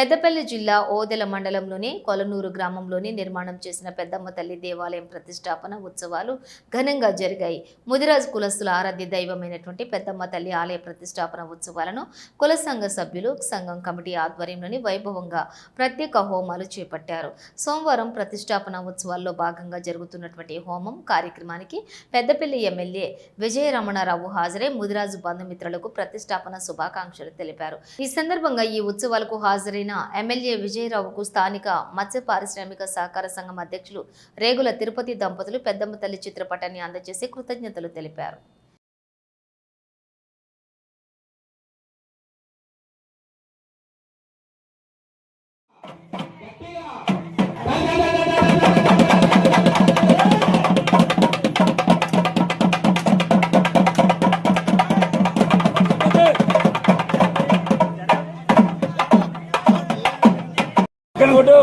పెద్దపల్లి జిల్లా ఓదెల మండలంలోని కొలనూరు గ్రామంలోని నిర్మాణం చేసిన పెద్దమ్మ తల్లి దేవాలయం ప్రతిష్టాపన ఉత్సవాలు ఘనంగా జరిగాయి. ముదిరాజు కులస్తుల ఆరాధ్య దైవమైనటువంటి పెద్దమ్మ తల్లి ఆలయ ప్రతిష్టాపన ఉత్సవాలను కుల సంఘ సభ్యులు సంఘం కమిటీ ఆధ్వర్యంలోని వైభవంగా ప్రత్యేక హోమాలు చేపట్టారు. సోమవారం ప్రతిష్టాపన ఉత్సవాల్లో భాగంగా జరుగుతున్నటువంటి హోమం కార్యక్రమానికి పెద్దపల్లి ఎమ్మెల్యే విజయరమణారావు హాజరై ముదిరాజు బంధుమిత్రులకు ప్రతిష్టాపన శుభాకాంక్షలు తెలిపారు. ఈ సందర్భంగా ఈ ఉత్సవాలకు హాజరైన ఎమ్మెల్యే విజయరావుకు స్థానిక మత్స్య పారిశ్రామిక సహకార సంఘం అధ్యక్షులు రేగుల తిరుపతి దంపతులు పెద్దమ్మ తల్లి చిత్రపటాన్ని అందజేసి కృతజ్ఞతలు తెలిపారు. కొట్టు.